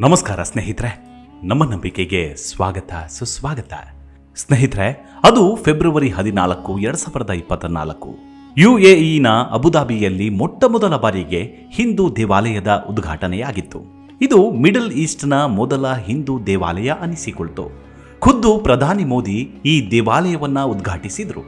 ನಮಸ್ಕಾರ ಸ್ನೇಹಿತರೆ, ನಮ್ಮ ನಂಬಿಕೆಗೆ ಸ್ವಾಗತ, ಸುಸ್ವಾಗತ. ಸ್ನೇಹಿತರೆ, ಅದು ಫೆಬ್ರವರಿ ಹದಿನಾಲ್ಕು, ಎರಡು ಸಾವಿರದ ಇಪ್ಪತ್ತ ನಾಲ್ಕು ಯುಎಇನ ಅಬುದಾಬಿಯಲ್ಲಿ ಮೊಟ್ಟ ಮೊದಲ ಬಾರಿಗೆ ಹಿಂದೂ ದೇವಾಲಯದ ಉದ್ಘಾಟನೆಯಾಗಿತ್ತು. ಇದು ಮಿಡಲ್ ಈಸ್ಟ್ನ ಮೊದಲ ಹಿಂದೂ ದೇವಾಲಯ ಅನಿಸಿಕೊಳ್ತು. ಖುದ್ದು ಪ್ರಧಾನಿ ಮೋದಿ ಈ ದೇವಾಲಯವನ್ನ ಉದ್ಘಾಟಿಸಿದ್ರು.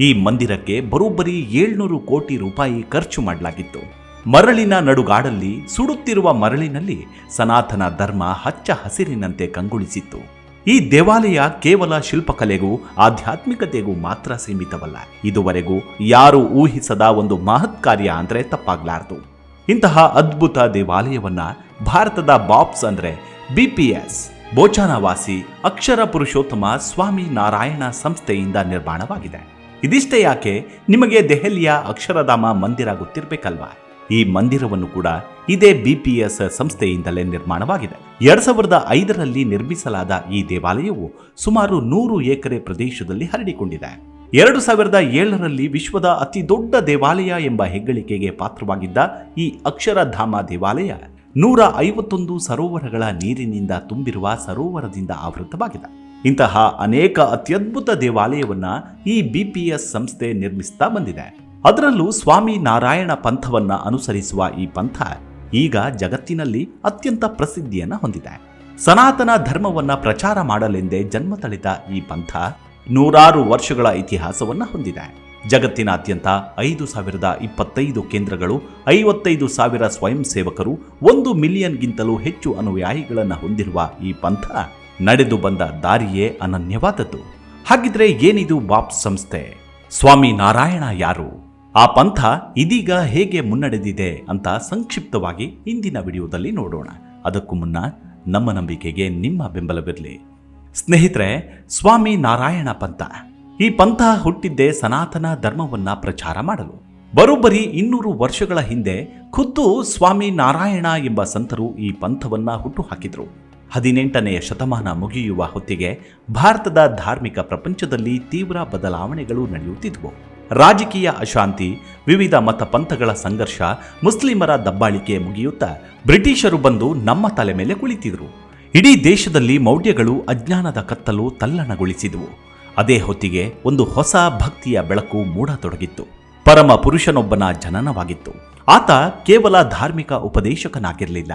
ಈ ಮಂದಿರಕ್ಕೆ ಬರೋಬ್ಬರಿ ಏಳ್ನೂರು ಕೋಟಿ ರೂಪಾಯಿ ಖರ್ಚು ಮಾಡಲಾಗಿತ್ತು. ಮರಳಿನ ನಡುಗಾಡಲ್ಲಿ ಸುಡುತ್ತಿರುವ ಮರಳಿನಲ್ಲಿ ಸನಾತನ ಧರ್ಮ ಹಚ್ಚ ಹಸಿರಿನಂತೆ ಕಂಗೊಳಿಸಿತ್ತು. ಈ ದೇವಾಲಯ ಕೇವಲ ಶಿಲ್ಪಕಲೆಗೂ, ಆಧ್ಯಾತ್ಮಿಕತೆಗೂ ಮಾತ್ರ ಸೀಮಿತವಲ್ಲ. ಇದುವರೆಗೂ ಯಾರು ಊಹಿಸದ ಒಂದು ಮಹತ್ ಕಾರ್ಯ ಅಂದ್ರೆ ತಪ್ಪಾಗಲಾರದು. ಇಂತಹ ಅದ್ಭುತ ದೇವಾಲಯವನ್ನ ಭಾರತದ ಬಾಬ್ಸ್ ಅಂದ್ರೆ ಬಿಪಿಎಸ್ ಬೋಚಾನವಾಸಿ ಅಕ್ಷರ ಪುರುಷೋತ್ತಮ ಸ್ವಾಮಿ ನಾರಾಯಣ ಸಂಸ್ಥೆಯಿಂದ ನಿರ್ಮಾಣವಾಗಿದೆ. ಇದಿಷ್ಟೇ ಯಾಕೆ? ನಿಮಗೆ ದೆಹಲಿಯ ಅಕ್ಷರಧಾಮ ಮಂದಿರ ಗೊತ್ತಿರಬೇಕಲ್ವಾ? ಈ ಮಂದಿರವನ್ನು ಕೂಡ ಇದೇ ಬಿಪಿಎಸ್ ಸಂಸ್ಥೆಯಿಂದಲೇ ನಿರ್ಮಾಣವಾಗಿದೆ. ಎರಡ್ ಸಾವಿರದ ಐದರಲ್ಲಿ ನಿರ್ಮಿಸಲಾದ ಈ ದೇವಾಲಯವು ಸುಮಾರು ನೂರು ಎಕರೆ ಪ್ರದೇಶದಲ್ಲಿ ಹರಡಿಕೊಂಡಿದೆ. ಎರಡು ಸಾವಿರದ ಏಳರಲ್ಲಿ ವಿಶ್ವದ ಅತಿ ದೊಡ್ಡ ದೇವಾಲಯ ಎಂಬ ಹೆಗ್ಗಳಿಕೆಗೆ ಪಾತ್ರವಾಗಿದ್ದ ಈ ಅಕ್ಷರಧಾಮ ದೇವಾಲಯ ನೂರ ಐವತ್ತೊಂದು ಸರೋವರಗಳ ನೀರಿನಿಂದ ತುಂಬಿರುವ ಸರೋವರದಿಂದ ಆವೃತವಾಗಿದೆ ಇಂತಹ ಅನೇಕ ಅತ್ಯದ್ಭುತ ದೇವಾಲಯವನ್ನ ಈ ಬಿಪಿಎಸ್ ಸಂಸ್ಥೆ ನಿರ್ಮಿಸ್ತಾ ಬಂದಿದೆ. ಅದರಲ್ಲೂ ಸ್ವಾಮಿ ನಾರಾಯಣ ಪಂಥವನ್ನ ಅನುಸರಿಸುವ ಈ ಪಂಥ ಈಗ ಜಗತ್ತಿನಲ್ಲಿ ಅತ್ಯಂತ ಪ್ರಸಿದ್ಧಿಯನ್ನ ಹೊಂದಿದೆ. ಸನಾತನ ಧರ್ಮವನ್ನ ಪ್ರಚಾರ ಮಾಡಲೆಂದೇ ಜನ್ಮ ತಳೆದ ಈ ಪಂಥ ನೂರಾರು ವರ್ಷಗಳ ಇತಿಹಾಸವನ್ನ ಹೊಂದಿದೆ. ಜಗತ್ತಿನಾದ್ಯಂತ ಐದು ಸಾವಿರದ ಇಪ್ಪತ್ತೈದು ಕೇಂದ್ರಗಳು, ಐವತ್ತೈದು ಸಾವಿರ ಸ್ವಯಂ ಸೇವಕರು, ಒಂದು ಮಿಲಿಯನ್ಗಿಂತಲೂ ಹೆಚ್ಚು ಅನುಯಾಯಿಗಳನ್ನು ಹೊಂದಿರುವ ಈ ಪಂಥ ನಡೆದು ಬಂದ ದಾರಿಯೇ ಅನನ್ಯವಾದದ್ದು. ಹಾಗಿದ್ರೆ ಏನಿದು ಬಾಪ್ ಸಂಸ್ಥೆ? ಸ್ವಾಮಿ ನಾರಾಯಣ ಯಾರು? ಆ ಪಂಥ ಇದೀಗ ಹೇಗೆ ಮುನ್ನಡೆದಿದೆ ಅಂತ ಸಂಕ್ಷಿಪ್ತವಾಗಿ ಇಂದಿನ ವಿಡಿಯೋದಲ್ಲಿ ನೋಡೋಣ. ಅದಕ್ಕೂ ಮುನ್ನ ನಮ್ಮ ನಂಬಿಕೆಗೆ ನಿಮ್ಮ ಬೆಂಬಲವಿರಲಿ. ಸ್ನೇಹಿತರೆ, ಸ್ವಾಮಿ ನಾರಾಯಣ ಪಂಥ. ಈ ಪಂಥ ಹುಟ್ಟಿದ್ದೇ ಸನಾತನ ಧರ್ಮವನ್ನ ಪ್ರಚಾರ ಮಾಡಲು. ಬರೋಬ್ಬರಿ ಇನ್ನೂರು ವರ್ಷಗಳ ಹಿಂದೆ ಖುದ್ದು ಸ್ವಾಮಿ ನಾರಾಯಣ ಎಂಬ ಸಂತರು ಈ ಪಂಥವನ್ನ ಹುಟ್ಟುಹಾಕಿದ್ರು. ಹದಿನೆಂಟನೆಯ ಶತಮಾನ ಮುಗಿಯುವ ಹೊತ್ತಿಗೆ ಭಾರತದ ಧಾರ್ಮಿಕ ಪ್ರಪಂಚದಲ್ಲಿ ತೀವ್ರ ಬದಲಾವಣೆಗಳು ನಡೆಯುತ್ತಿದ್ವು. ರಾಜಕೀಯ ಅಶಾಂತಿ, ವಿವಿಧ ಮತ ಪಂಥಗಳ ಸಂಘರ್ಷ, ಮುಸ್ಲಿಮರ ದಬ್ಬಾಳಿಕೆ ಮುಗಿಯುತ್ತಾ ಬ್ರಿಟಿಷರು ಬಂದು ನಮ್ಮ ತಲೆ ಮೇಲೆ ಕುಳಿತಿದ್ರು. ಇಡೀ ದೇಶದಲ್ಲಿ ಮೌಢ್ಯಗಳು ಅಜ್ಞಾನದ ಕತ್ತಲು ತಲ್ಲಣಗೊಳಿಸಿದವು. ಅದೇ ಹೊತ್ತಿಗೆ ಒಂದು ಹೊಸ ಭಕ್ತಿಯ ಬೆಳಕು ಮೂಡತೊಡಗಿತ್ತು. ಪರಮ ಪುರುಷನೊಬ್ಬನ ಜನನವಾಗಿತ್ತು. ಆತ ಕೇವಲ ಧಾರ್ಮಿಕ ಉಪದೇಶಕನಾಗಿರಲಿಲ್ಲ.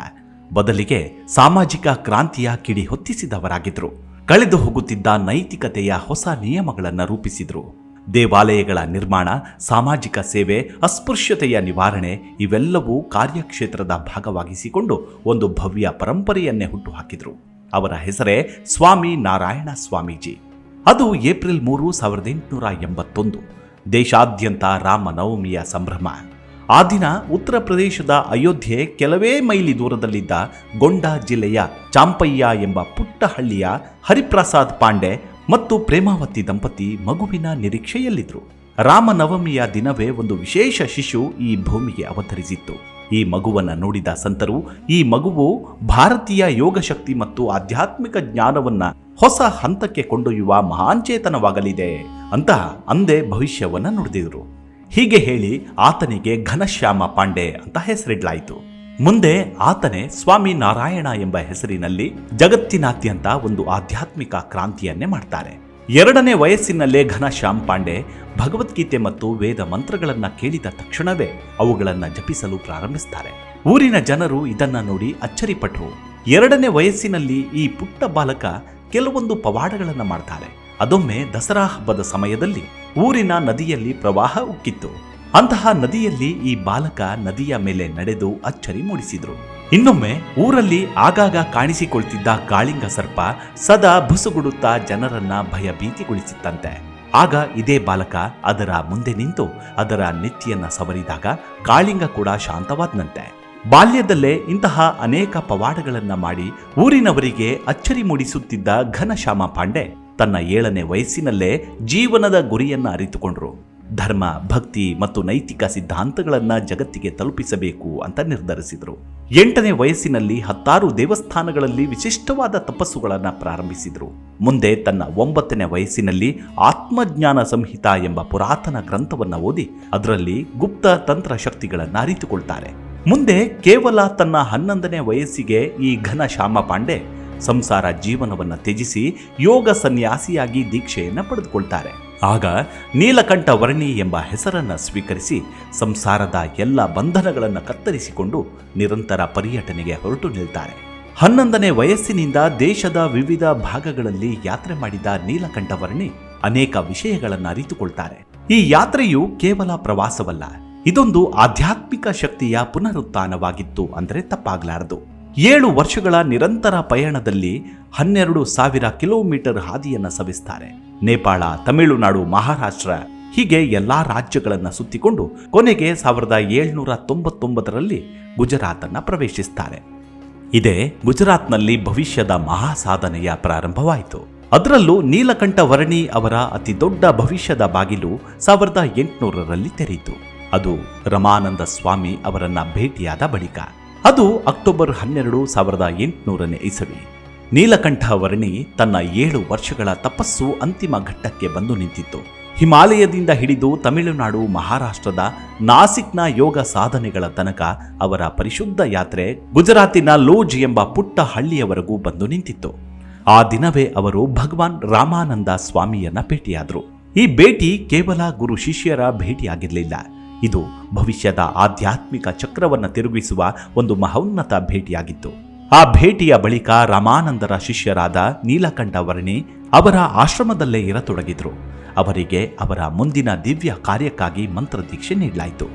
ಬದಲಿಗೆ ಸಾಮಾಜಿಕ ಕ್ರಾಂತಿಯ ಕಿಡಿ ಹೊತ್ತಿಸಿದವರಾಗಿದ್ರು. ಕಳೆದು ಹೋಗುತ್ತಿದ್ದ ನೈತಿಕತೆಯ ಹೊಸ ನಿಯಮಗಳನ್ನು ರೂಪಿಸಿದ್ರು. ದೇವಾಲಯಗಳ ನಿರ್ಮಾಣ, ಸಾಮಾಜಿಕ ಸೇವೆ, ಅಸ್ಪೃಶ್ಯತೆಯ ನಿವಾರಣೆ ಇವೆಲ್ಲವೂ ಕಾರ್ಯಕ್ಷೇತ್ರದ ಭಾಗವಾಗಿಸಿಕೊಂಡು ಒಂದು ಭವ್ಯ ಪರಂಪರೆಯನ್ನೇ ಹುಟ್ಟುಹಾಕಿದರು. ಅವರ ಹೆಸರೇ ಸ್ವಾಮಿ ನಾರಾಯಣ ಸ್ವಾಮೀಜಿ. ಅದು ಏಪ್ರಿಲ್ ಮೂರು, ಸಾವಿರದ ಎಂಟುನೂರ ಎಂಬತ್ತೊಂದು. ದೇಶಾದ್ಯಂತ ರಾಮನವಮಿಯ ಸಂಭ್ರಮ. ಆ ದಿನ ಉತ್ತರ ಪ್ರದೇಶದ ಅಯೋಧ್ಯೆ ಕೆಲವೇ ಮೈಲಿ ದೂರದಲ್ಲಿದ್ದ ಗೊಂಡಾ ಜಿಲ್ಲೆಯ ಚಾಂಪಯ್ಯ ಎಂಬ ಪುಟ್ಟ ಹಳ್ಳಿಯ ಹರಿಪ್ರಸಾದ್ ಪಾಂಡೆ ಮತ್ತು ಪ್ರೇಮಾವತಿ ದಂಪತಿ ಮಗುವಿನ ನಿರೀಕ್ಷೆಯಲ್ಲಿದ್ದರು ರಾಮನವಮಿಯ ದಿನವೇ ಒಂದು ವಿಶೇಷ ಶಿಶು ಈ ಭೂಮಿಗೆ ಅವತರಿಸಿತ್ತು. ಈ ಮಗುವನ್ನು ನೋಡಿದ ಸಂತರು, ಈ ಮಗುವು ಭಾರತೀಯ ಯೋಗಶಕ್ತಿ ಮತ್ತು ಆಧ್ಯಾತ್ಮಿಕ ಜ್ಞಾನವನ್ನ ಹೊಸ ಹಂತಕ್ಕೆ ಕೊಂಡೊಯ್ಯುವ ಮಹಾಂಚೇತನವಾಗಲಿದೆ ಅಂತ ಅಂದೇ ಭವಿಷ್ಯವನ್ನ ನುಡಿದಿದ್ರು. ಹೀಗೆ ಹೇಳಿ ಆತನಿಗೆ ಘನಶ್ಯಾಮ ಪಾಂಡೆ ಅಂತ ಹೆಸರಿಡ್ಲಾಯಿತು. ಮುಂದೆ ಆತನೇ ಸ್ವಾಮಿ ನಾರಾಯಣ ಎಂಬ ಹೆಸರಿನಲ್ಲಿ ಜಗತ್ತಿನಾದ್ಯಂತ ಒಂದು ಆಧ್ಯಾತ್ಮಿಕ ಕ್ರಾಂತಿಯನ್ನೇ ಮಾಡ್ತಾರೆ. ಎರಡನೇ ವಯಸ್ಸಿನಲ್ಲೇ ಘನಶ್ಯಾಮ್ ಪಾಂಡೆ ಭಗವದ್ಗೀತೆ ಮತ್ತು ವೇದ ಮಂತ್ರಗಳನ್ನ ಕೇಳಿದ ತಕ್ಷಣವೇ ಅವುಗಳನ್ನ ಜಪಿಸಲು ಪ್ರಾರಂಭಿಸ್ತಾರೆ. ಊರಿನ ಜನರು ಇದನ್ನ ನೋಡಿ ಅಚ್ಚರಿಪಟ್ಟರು ಎರಡನೇ ವಯಸ್ಸಿನಲ್ಲಿ ಈ ಪುಟ್ಟ ಬಾಲಕ ಕೆಲವೊಂದು ಪವಾಡಗಳನ್ನು ಮಾಡ್ತಾರೆ. ಅದೊಮ್ಮೆ ದಸರಾ ಹಬ್ಬದ ಸಮಯದಲ್ಲಿ ಊರಿನ ನದಿಯಲ್ಲಿ ಪ್ರವಾಹ ಉಕ್ಕಿತ್ತು. ಅಂತಹ ನದಿಯಲ್ಲಿ ಈ ಬಾಲಕ ನದಿಯ ಮೇಲೆ ನಡೆದು ಅಚ್ಚರಿ ಮೂಡಿಸಿದ್ರು. ಇನ್ನೊಮ್ಮೆ ಊರಲ್ಲಿ ಆಗಾಗ ಕಾಣಿಸಿಕೊಳ್ತಿದ್ದ ಕಾಳಿಂಗ ಸರ್ಪ ಸದಾ ಬುಸುಗುಡುತ್ತಾ ಜನರನ್ನ ಭಯಭೀತಿಗೊಳಿಸಿತ್ತಂತೆ. ಆಗ ಇದೇ ಬಾಲಕ ಅದರ ಮುಂದೆ ನಿಂತು ಅದರ ನೆತ್ತಿಯನ್ನ ಸವರಿದಾಗ ಕಾಳಿಂಗ ಕೂಡ ಶಾಂತವಾದ್ನಂತೆ. ಬಾಲ್ಯದಲ್ಲೇ ಇಂತಹ ಅನೇಕ ಪವಾಡಗಳನ್ನ ಮಾಡಿ ಊರಿನವರಿಗೆ ಅಚ್ಚರಿ ಮೂಡಿಸುತ್ತಿದ್ದ ಘನಶ್ಯಾಮ ಪಾಂಡೆ ತನ್ನ ಏಳನೇ ವಯಸ್ಸಿನಲ್ಲೇ ಜೀವನದ ಗುರಿಯನ್ನ ಅರಿತುಕೊಂಡ್ರು. ಧರ್ಮ, ಭಕ್ತಿ ಮತ್ತು ನೈತಿಕ ಸಿದ್ಧಾಂತಗಳನ್ನು ಜಗತ್ತಿಗೆ ತಲುಪಿಸಬೇಕು ಅಂತ ನಿರ್ಧರಿಸಿದರು. ಎಂಟನೇ ವಯಸ್ಸಿನಲ್ಲಿ ಹತ್ತಾರು ದೇವಸ್ಥಾನಗಳಲ್ಲಿ ವಿಶಿಷ್ಟವಾದ ತಪಸ್ಸುಗಳನ್ನು ಪ್ರಾರಂಭಿಸಿದರು. ಮುಂದೆ ತನ್ನ ಒಂಬತ್ತನೇ ವಯಸ್ಸಿನಲ್ಲಿ ಆತ್ಮಜ್ಞಾನ ಸಂಹಿತ ಎಂಬ ಪುರಾತನ ಗ್ರಂಥವನ್ನು ಓದಿ ಅದರಲ್ಲಿ ಗುಪ್ತ ತಂತ್ರ ಶಕ್ತಿಗಳನ್ನು ಅರಿತುಕೊಳ್ತಾರೆ. ಮುಂದೆ ಕೇವಲ ತನ್ನ ಹನ್ನೊಂದನೇ ವಯಸ್ಸಿಗೆ ಈ ಘನ ಶ್ಯಾಮ ಪಾಂಡೆ ಸಂಸಾರ ಜೀವನವನ್ನು ತ್ಯಜಿಸಿ ಯೋಗ ಸನ್ಯಾಸಿಯಾಗಿ ದೀಕ್ಷೆಯನ್ನು ಪಡೆದುಕೊಳ್ತಾರೆ. ಆಗ ನೀಲಕಂಠ ವರ್ಣಿ ಎಂಬ ಹೆಸರನ್ನು ಸ್ವೀಕರಿಸಿ ಸಂಸಾರದ ಎಲ್ಲ ಬಂಧನಗಳನ್ನು ಕತ್ತರಿಸಿಕೊಂಡು ನಿರಂತರ ಪರ್ಯಟನೆಗೆ ಹೊರಟು ನಿಲ್ತಾರೆ. ಹನ್ನೊಂದನೇ ವಯಸ್ಸಿನಿಂದ ದೇಶದ ವಿವಿಧ ಭಾಗಗಳಲ್ಲಿ ಯಾತ್ರೆ ಮಾಡಿದ ನೀಲಕಂಠವರ್ಣಿ ಅನೇಕ ವಿಷಯಗಳನ್ನು ಅರಿತುಕೊಳ್ತಾರೆ. ಈ ಯಾತ್ರೆಯು ಕೇವಲ ಪ್ರವಾಸವಲ್ಲ, ಇದೊಂದು ಆಧ್ಯಾತ್ಮಿಕ ಶಕ್ತಿಯ ಪುನರುತ್ಥಾನವಾಗಿತ್ತು ಅಂದರೆ ತಪ್ಪಾಗಲಾರದು. ಏಳು ವರ್ಷಗಳ ನಿರಂತರ ಪಯಣದಲ್ಲಿ ಹನ್ನೆರಡು ಸಾವಿರ ಕಿಲೋಮೀಟರ್ ಹಾದಿಯನ್ನು ಸವಿಸ್ತಾರೆ. ನೇಪಾಳ, ತಮಿಳುನಾಡು ಮಹಾರಾಷ್ಟ್ರ ಹೀಗೆ ಎಲ್ಲಾ ರಾಜ್ಯಗಳನ್ನು ಸುತ್ತಿಕೊಂಡು ಕೊನೆಗೆ ಸಾವಿರದ ಏಳ್ನೂರ ತೊಂಬತ್ತೊಂಬತ್ತರಲ್ಲಿ ಗುಜರಾತನ್ನ ಪ್ರವೇಶಿಸ್ತಾರೆ. ಇದೇ ಗುಜರಾತ್ನಲ್ಲಿ ಭವಿಷ್ಯದ ಮಹಾ ಸಾಧನೆಯ ಪ್ರಾರಂಭವಾಯಿತು. ಅದರಲ್ಲೂ ನೀಲಕಂಠ ವರ್ಣಿ ಅವರ ಅತಿ ದೊಡ್ಡ ಭವಿಷ್ಯದ ಬಾಗಿಲು ಸಾವಿರದ ಎಂಟುನೂರರಲ್ಲಿ ತೆರೆಯಿತು. ಅದು ರಮಾನಂದ ಸ್ವಾಮಿ ಅವರನ್ನ ಭೇಟಿಯಾದ ಬಳಿಕ. ಅದು ಅಕ್ಟೋಬರ್ ಹನ್ನೆರಡು ಸಾವಿರದ ಎಂಟುನೂರನೇ ಇಸವಿ. ನೀಲಕಂಠ ವರ್ಣಿ ತನ್ನ ಏಳು ವರ್ಷಗಳ ತಪಸ್ಸು ಅಂತಿಮ ಘಟ್ಟಕ್ಕೆ ಬಂದು ನಿಂತಿತ್ತು. ಹಿಮಾಲಯದಿಂದ ಹಿಡಿದು ತಮಿಳುನಾಡು, ಮಹಾರಾಷ್ಟ್ರದ ನಾಸಿಕ್ನ ಯೋಗ ಸಾಧನೆಗಳ ತನಕ ಅವರ ಪರಿಶುದ್ಧ ಯಾತ್ರೆ ಗುಜರಾತಿನ ಲೋಜ್ ಎಂಬ ಪುಟ್ಟ ಹಳ್ಳಿಯವರೆಗೂ ಬಂದು ನಿಂತಿತ್ತು. ಆ ದಿನವೇ ಅವರು ಭಗವಾನ್ ರಾಮಾನಂದ ಸ್ವಾಮಿಯನ್ನ ಭೇಟಿಯಾದರು. ಈ ಭೇಟಿ ಕೇವಲ ಗುರು ಶಿಷ್ಯರ ಭೇಟಿಯಾಗಿರಲಿಲ್ಲ. ಇದು ಭವಿಷ್ಯದ ಆಧ್ಯಾತ್ಮಿಕ ಚಕ್ರವನ್ನ ತಿರುಗಿಸುವ ಒಂದು ಮಹೋನ್ನತ ಭೇಟಿಯಾಗಿತ್ತು. ಆ ಭೇಟಿಯ ಬಳಿಕ ರಾಮಾನಂದರ ಶಿಷ್ಯರಾದ ನೀಲಕಂಠ ವರ್ಣಿ ಅವರ ಆಶ್ರಮದಲ್ಲೇ ಇರತೊಡಗಿದ್ರು. ಅವರಿಗೆ ಅವರ ಮುಂದಿನ ದಿವ್ಯ ಕಾರ್ಯಕ್ಕಾಗಿ ಮಂತ್ರದೀಕ್ಷೆ ನೀಡಲಾಯಿತು.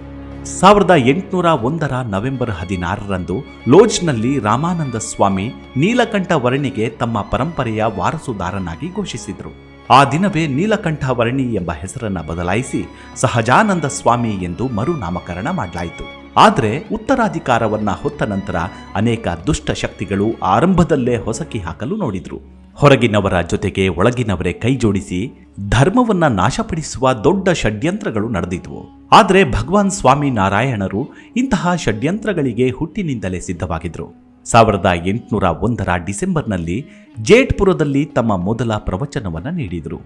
ಸಾವಿರದ ಎಂಟುನೂರ ಒಂದರ ನವೆಂಬರ್ ಹದಿನಾರರಂದು ಲೋಜ್ನಲ್ಲಿ ರಾಮಾನಂದ ಸ್ವಾಮಿ ನೀಲಕಂಠ ವರ್ಣಿಗೆ ತಮ್ಮ ಪರಂಪರೆಯ ವಾರಸುದಾರನಾಗಿ ಘೋಷಿಸಿದರು. ಆ ದಿನವೇ ನೀಲಕಂಠ ವರ್ಣಿ ಎಂಬ ಹೆಸರನ್ನು ಬದಲಾಯಿಸಿ ಸಹಜಾನಂದ ಸ್ವಾಮಿ ಎಂದು ಮರುನಾಮಕರಣ ಮಾಡಲಾಯಿತು. ಆದರೆ ಉತ್ತರಾಧಿಕಾರವನ್ನ ಹೊತ್ತ ನಂತರ ಅನೇಕ ದುಷ್ಟ ಶಕ್ತಿಗಳು ಆರಂಭದಲ್ಲೇ ಹೊಸಕಿ ಹಾಕಲು ನೋಡಿದ್ರು. ಹೊರಗಿನವರ ಜೊತೆಗೆ ಒಳಗಿನವರೇ ಕೈಜೋಡಿಸಿ ಧರ್ಮವನ್ನ ನಾಶಪಡಿಸುವ ದೊಡ್ಡ ಷಡ್ಯಂತ್ರಗಳು ನಡೆದಿದ್ವು. ಆದರೆ ಭಗವಾನ್ ಸ್ವಾಮಿ ನಾರಾಯಣರು ಇಂತಹ ಷಡ್ಯಂತ್ರಗಳಿಗೆ ಹುಟ್ಟಿನಿಂದಲೇ ಸಿದ್ಧವಾಗಿದ್ರು. ಸಾವಿರದ ಎಂಟುನೂರ ಒಂದರ ಡಿಸೆಂಬರ್ನಲ್ಲಿ ಜೇಟ್ಪುರದಲ್ಲಿ ತಮ್ಮ ಮೊದಲ ಪ್ರವಚನವನ್ನ ನೀಡಿದರು.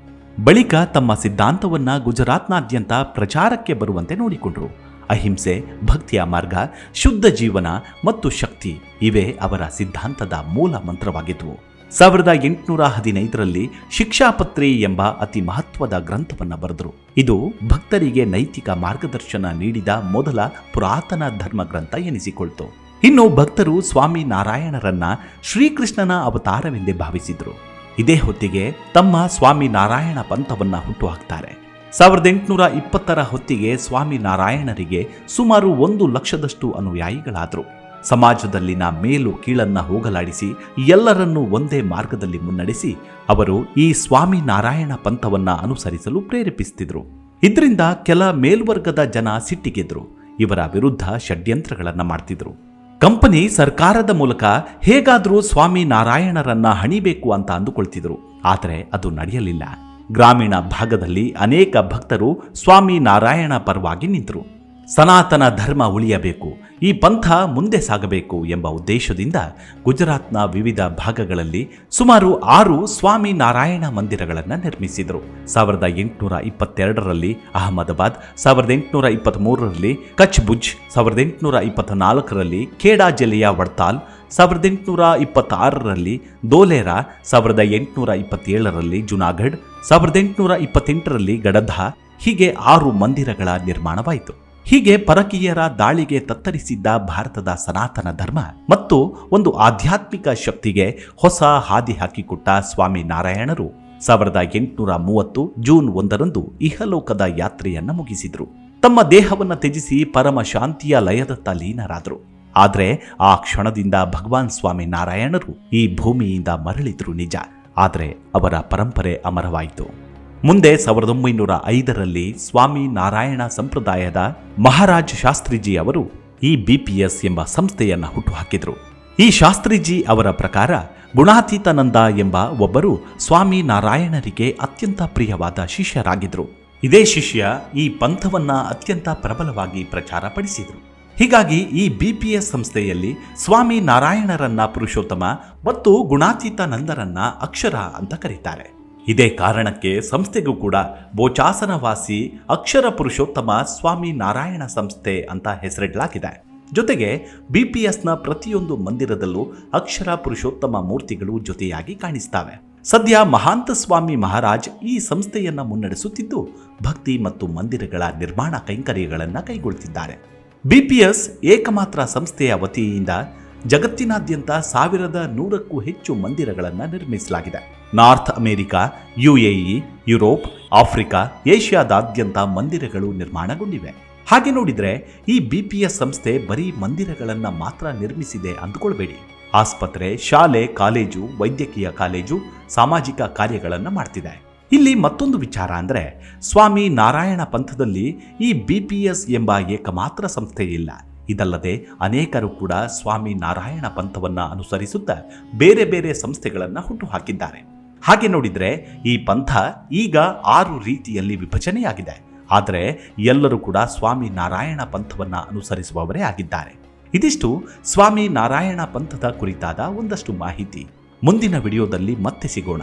ಬಳಿಕ ತಮ್ಮ ಸಿದ್ಧಾಂತವನ್ನ ಗುಜರಾತ್ನಾದ್ಯಂತ ಪ್ರಚಾರಕ್ಕೆ ಬರುವಂತೆ ನೋಡಿಕೊಂಡ್ರು. ಅಹಿಂಸೆ, ಭಕ್ತಿಯ ಮಾರ್ಗ, ಶುದ್ಧ ಜೀವನ ಮತ್ತು ಶಕ್ತಿ ಇವೇ ಅವರ ಸಿದ್ಧಾಂತದ ಮೂಲ ಮಂತ್ರವಾಗಿದ್ವು. ಸಾವಿರದ ಎಂಟುನೂರ ಹದಿನೈದರಲ್ಲಿ ಶಿಕ್ಷಾಪತ್ರಿ ಎಂಬ ಅತಿ ಮಹತ್ವದ ಗ್ರಂಥವನ್ನು ಬರೆದರು. ಇದು ಭಕ್ತರಿಗೆ ನೈತಿಕ ಮಾರ್ಗದರ್ಶನ ನೀಡಿದ ಮೊದಲ ಪುರಾತನ ಧರ್ಮ ಗ್ರಂಥ ಎನಿಸಿಕೊಳ್ತು. ಇನ್ನು ಭಕ್ತರು ಸ್ವಾಮಿ ನಾರಾಯಣರನ್ನ ಶ್ರೀಕೃಷ್ಣನ ಅವತಾರವೆಂದೇ ಭಾವಿಸಿದ್ರು. ಇದೇ ಹೊತ್ತಿಗೆ ತಮ್ಮ ಸ್ವಾಮಿ ನಾರಾಯಣ ಪಂಥವನ್ನ ಹುಟ್ಟುಹಾಕ್ತಾರೆ ಸಾವಿರದ ಎಂಟುನೂರ ಇಪ್ಪತ್ತರ ಹೊತ್ತಿಗೆ ಸ್ವಾಮಿ ನಾರಾಯಣರಿಗೆ ಸುಮಾರು ಒಂದು ಲಕ್ಷದಷ್ಟು ಅನುಯಾಯಿಗಳಾದರು. ಸಮಾಜದಲ್ಲಿನ ಮೇಲು ಕೀಳನ್ನ ಹೋಗಲಾಡಿಸಿ ಎಲ್ಲರನ್ನೂ ಒಂದೇ ಮಾರ್ಗದಲ್ಲಿ ಮುನ್ನಡೆಸಿ ಅವರು ಈ ಸ್ವಾಮಿ ನಾರಾಯಣ ಪಂಥವನ್ನ ಅನುಸರಿಸಲು ಪ್ರೇರೇಪಿಸುತ್ತಿದ್ದರು ಇದರಿಂದ ಕೆಲ ಮೇಲ್ವರ್ಗದ ಜನ ಸಿಟ್ಟಿಗೆದ್ರು. ಇವರ ವಿರುದ್ಧ ಷಡ್ಯಂತ್ರಗಳನ್ನು ಮಾಡ್ತಿದ್ರು. ಕಂಪನಿ ಸರ್ಕಾರದ ಮೂಲಕ ಹೇಗಾದರೂ ಸ್ವಾಮಿ ನಾರಾಯಣರನ್ನ ಹಣಿಬೇಕು ಅಂತ ಅಂದುಕೊಳ್ತಿದ್ರು. ಆದರೆ ಅದು ನಡೆಯಲಿಲ್ಲ. ಗ್ರಾಮೀಣ ಭಾಗದಲ್ಲಿ ಅನೇಕ ಭಕ್ತರು ಸ್ವಾಮಿ ನಾರಾಯಣ ಪರವಾಗಿ ನಿಂತರು. ಸನಾತನ ಧರ್ಮ ಉಳಿಯಬೇಕು, ಈ ಪಂಥ ಮುಂದೆ ಸಾಗಬೇಕು ಎಂಬ ಉದ್ದೇಶದಿಂದ ಗುಜರಾತ್ನ ವಿವಿಧ ಭಾಗಗಳಲ್ಲಿ ಸುಮಾರು ಆರು ಸ್ವಾಮಿ ನಾರಾಯಣ ಮಂದಿರಗಳನ್ನು ನಿರ್ಮಿಸಿದರು. ಸಾವಿರದ ಎಂಟುನೂರ ಇಪ್ಪತ್ತೆರಡರಲ್ಲಿ ಅಹಮದಾಬಾದ್, ಸಾವಿರದ ಎಂಟುನೂರ ಇಪ್ಪತ್ತ್ಮೂರರಲ್ಲಿ ಕಚ್ ಭುಜ್ ಸಾವಿರದ ಎಂಟುನೂರ ಇಪ್ಪತ್ತ ನಾಲ್ಕರಲ್ಲಿ ಖೇಡಾ ಜಿಲ್ಲೆಯ ವಡ್ತಾಲ್, ಸಾವಿರದ ಎಂಟುನೂರ ಇಪ್ಪತ್ತಾರರಲ್ಲಿ ದೋಲೇರಾ, ಸಾವಿರದ ಎಂಟುನೂರ ಇಪ್ಪತ್ತೇಳರಲ್ಲಿ ಜುನಾಗಢ್ ಸಾವಿರದ ಎಂಟುನೂರ ಇಪ್ಪತ್ತೆಂಟರಲ್ಲಿ ಗಡಧ ಹೀಗೆ ಆರು ಮಂದಿರಗಳ ನಿರ್ಮಾಣವಾಯಿತು. ಹೀಗೆ ಪರಕೀಯರ ದಾಳಿಗೆ ತತ್ತರಿಸಿದ್ದ ಭಾರತದ ಸನಾತನ ಧರ್ಮ ಮತ್ತು ಒಂದು ಆಧ್ಯಾತ್ಮಿಕ ಶಕ್ತಿಗೆ ಹೊಸ ಹಾದಿ ಹಾಕಿಕೊಟ್ಟ ಸ್ವಾಮಿ ನಾರಾಯಣರು ಸಾವಿರದ ಎಂಟುನೂರ ಮೂವತ್ತು ಜೂನ್ ಒಂದರಂದು ಇಹಲೋಕದ ಯಾತ್ರೆಯನ್ನ ಮುಗಿಸಿದ್ರು. ತಮ್ಮ ದೇಹವನ್ನ ತ್ಯಜಿಸಿ ಪರಮ ಶಾಂತಿಯ ಲಯದತ್ತ ಲೀನರಾದರು. ಆದರೆ ಆ ಕ್ಷಣದಿಂದ ಭಗವಾನ್ ಸ್ವಾಮಿ ನಾರಾಯಣರು ಈ ಭೂಮಿಯಿಂದ ಮರಳಿದ್ರು ನಿಜ. ಆದರೆ ಅವರ ಪರಂಪರೆ ಅಮರವಾಯಿತು. ಮುಂದೆ ಸಾವಿರದ ಒಂಬೈನೂರ ಐದರಲ್ಲಿ ಸ್ವಾಮಿ ನಾರಾಯಣ ಸಂಪ್ರದಾಯದ ಮಹಾರಾಜ್ ಶಾಸ್ತ್ರಿಜಿ ಅವರು ಈ ಬಿಪಿಎಸ್ ಎಂಬ ಸಂಸ್ಥೆಯನ್ನ ಹುಟ್ಟುಹಾಕಿದರು. ಈ ಶಾಸ್ತ್ರಿಜಿ ಅವರ ಪ್ರಕಾರ ಗುಣಾತೀತಾನಂದ ಎಂಬ ಒಬ್ಬರು ಸ್ವಾಮಿ ನಾರಾಯಣರಿಗೆ ಅತ್ಯಂತ ಪ್ರಿಯವಾದ ಶಿಷ್ಯರಾಗಿದ್ರು. ಇದೇ ಶಿಷ್ಯ ಈ ಪಂಥವನ್ನ ಅತ್ಯಂತ ಪ್ರಬಲವಾಗಿ ಪ್ರಚಾರಪಡಿಸಿದರು. ಹೀಗಾಗಿ ಈ ಬಿ ಪಿ ಎಸ್ ಸಂಸ್ಥೆಯಲ್ಲಿ ಸ್ವಾಮಿ ನಾರಾಯಣರನ್ನ ಪುರುಷೋತ್ತಮ ಮತ್ತು ಗುಣಾತೀತ ನಂದರನ್ನ ಅಕ್ಷರ ಅಂತ ಕರೀತಾರೆ. ಇದೇ ಕಾರಣಕ್ಕೆ ಸಂಸ್ಥೆಗೂ ಕೂಡ ಬೋಚಾಸನವಾಸಿ ಅಕ್ಷರ ಪುರುಷೋತ್ತಮ ಸ್ವಾಮಿ ನಾರಾಯಣ ಸಂಸ್ಥೆ ಅಂತ ಹೆಸರಿಡಲಾಗಿದೆ. ಜೊತೆಗೆ ಬಿ ಪಿ ಎಸ್ನ ಪ್ರತಿಯೊಂದು ಮಂದಿರದಲ್ಲೂ ಅಕ್ಷರ ಪುರುಷೋತ್ತಮ ಮೂರ್ತಿಗಳು ಜೊತೆಯಾಗಿ ಕಾಣಿಸ್ತವೆ. ಸದ್ಯ ಮಹಾಂತ ಸ್ವಾಮಿ ಮಹಾರಾಜ್ ಈ ಸಂಸ್ಥೆಯನ್ನ ಮುನ್ನಡೆಸುತ್ತಿದ್ದು ಭಕ್ತಿ ಮತ್ತು ಮಂದಿರಗಳ ನಿರ್ಮಾಣ ಕೈಂಕರ್ಯಗಳನ್ನು ಕೈಗೊಳ್ಳುತ್ತಿದ್ದಾರೆ ಬಿಪಿಎಸ್ ಏಕಮಾತ್ರ ಸಂಸ್ಥೆಯ ವತಿಯಿಂದ ಜಗತ್ತಿನಾದ್ಯಂತ ಸಾವಿರದ ನೂರಕ್ಕೂ ಹೆಚ್ಚು ಮಂದಿರಗಳನ್ನು ನಿರ್ಮಿಸಲಾಗಿದೆ. North America UAE Europe, Africa, ಏಷ್ಯಾದಾದ್ಯಂತ ಮಂದಿರಗಳು ನಿರ್ಮಾಣಗೊಂಡಿವೆ. ಹಾಗೆ ನೋಡಿದ್ರೆ ಈ ಬಿಪಿಎಸ್ ಸಂಸ್ಥೆ ಬರೀ ಮಂದಿರಗಳನ್ನ ಮಾತ್ರ ನಿರ್ಮಿಸಿದೆ ಅಂದುಕೊಳ್ಬೇಡಿ. ಆಸ್ಪತ್ರೆ, ಶಾಲೆ, ಕಾಲೇಜು, ವೈದ್ಯಕೀಯ ಕಾಲೇಜು, ಸಾಮಾಜಿಕ ಕಾರ್ಯಗಳನ್ನು ಮಾಡ್ತಿದೆ. ಇಲ್ಲಿ ಮತ್ತೊಂದು ವಿಚಾರ ಅಂದ್ರೆ ಸ್ವಾಮಿ ನಾರಾಯಣ ಪಂಥದಲ್ಲಿ ಈ ಬಿ ಪಿ ಎಸ್ ಎಂಬ ಏಕಮಾತ್ರ ಸಂಸ್ಥೆ ಇಲ್ಲ. ಇದಲ್ಲದೆ ಅನೇಕರು ಕೂಡ ಸ್ವಾಮಿ ನಾರಾಯಣ ಪಂಥವನ್ನ ಅನುಸರಿಸುತ್ತಾ ಬೇರೆ ಬೇರೆ ಸಂಸ್ಥೆಗಳನ್ನು ಹುಟ್ಟುಹಾಕಿದ್ದಾರೆ. ಹಾಗೆ ನೋಡಿದ್ರೆ ಈ ಪಂಥ ಈಗ ಆರು ರೀತಿಯಲ್ಲಿ ವಿಭಜನೆಯಾಗಿದೆ. ಆದರೆ ಎಲ್ಲರೂ ಕೂಡ ಸ್ವಾಮಿ ನಾರಾಯಣ ಪಂಥವನ್ನು ಅನುಸರಿಸುವವರೇ ಆಗಿದ್ದಾರೆ. ಇದಿಷ್ಟು ಸ್ವಾಮಿ ನಾರಾಯಣ ಪಂಥದ ಕುರಿತಾದ ಒಂದಷ್ಟು ಮಾಹಿತಿ. ಮುಂದಿನ ವಿಡಿಯೋದಲ್ಲಿ ಮತ್ತೆ ಸಿಗೋಣ.